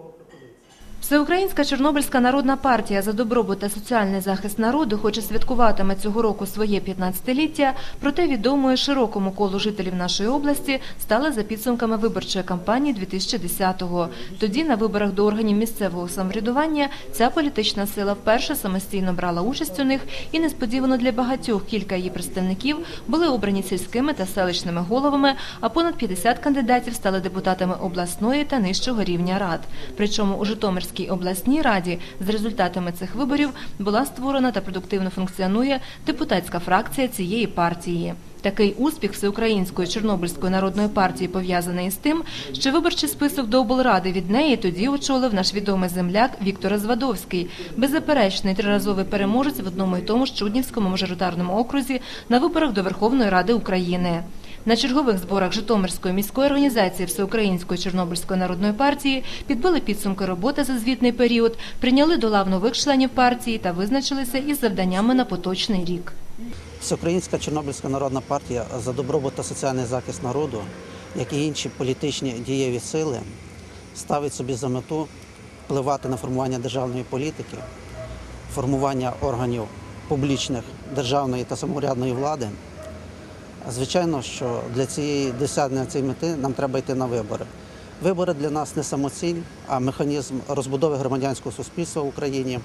people. Всеукраїнська Чорнобильська народна партія за добробут та соціальний захист народу, хоч і святкуватиме цього року своє 15-ліття, проте відомою широкому колу жителів нашої області стала за підсумками виборчої кампанії 2010-го. Тоді на виборах до органів місцевого самоврядування ця політична сила вперше самостійно брала участь у них, і несподівано для багатьох кілька її представників були обрані сільськими та селищними головами, а понад 50 кандидатів стали депутатами обласної та нижчого рівня рад. Причому у Житомирській обласній раді з результатами цих виборів була створена та продуктивно функціонує депутатська фракція цієї партії. Такий успіх Всеукраїнської Чорнобильської народної партії пов'язаний із тим, що виборчий список до облради від неї тоді очолив наш відомий земляк Віктор Звадовський, беззаперечний триразовий переможець в одному і тому ж Чуднівському мажоритарному окрузі на виборах до Верховної Ради України. На чергових зборах Житомирської міської організації Всеукраїнської Чорнобильської народної партії підбили підсумки роботи за звітний період, прийняли до лав нових членів партії та визначилися із завданнями на поточний рік. Всеукраїнська Чорнобильська народна партія за добробут та соціальний захист народу, як і інші політичні дієві сили, ставить собі за мету впливати на формування державної політики, формування органів публічних державної та самоврядної влади. Звичайно, що для цієї досягнення цієї мети нам треба йти на вибори. Вибори для нас не самоціль, а механізм розбудови громадянського суспільства в Україні,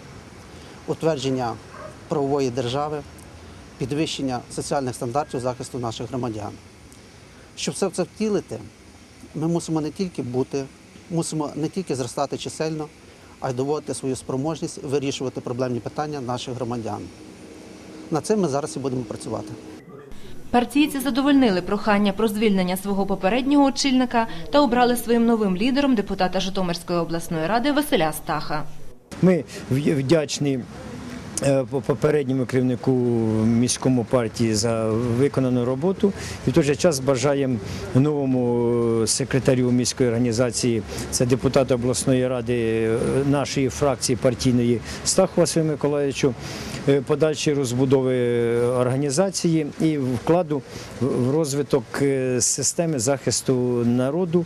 утвердження правової держави, підвищення соціальних стандартів захисту наших громадян. Щоб це втілити, ми мусимо не тільки бути, мусимо не тільки зростати чисельно, а й доводити свою спроможність вирішувати проблемні питання наших громадян. Над цим ми зараз і будемо працювати. Партійці задовольнили прохання про звільнення свого попереднього очільника та обрали своїм новим лідером депутата Житомирської обласної ради Василя Стаха. Ми вдячні е, попередньому керівнику міському партії за виконану роботу і в той же час бажаємо новому е, секретарю міської організації, це депутат обласної ради е, нашої фракції партійної Стаху Василю Миколаївичу, е, подальшої розбудови організації і вкладу в- розвиток е, системи захисту народу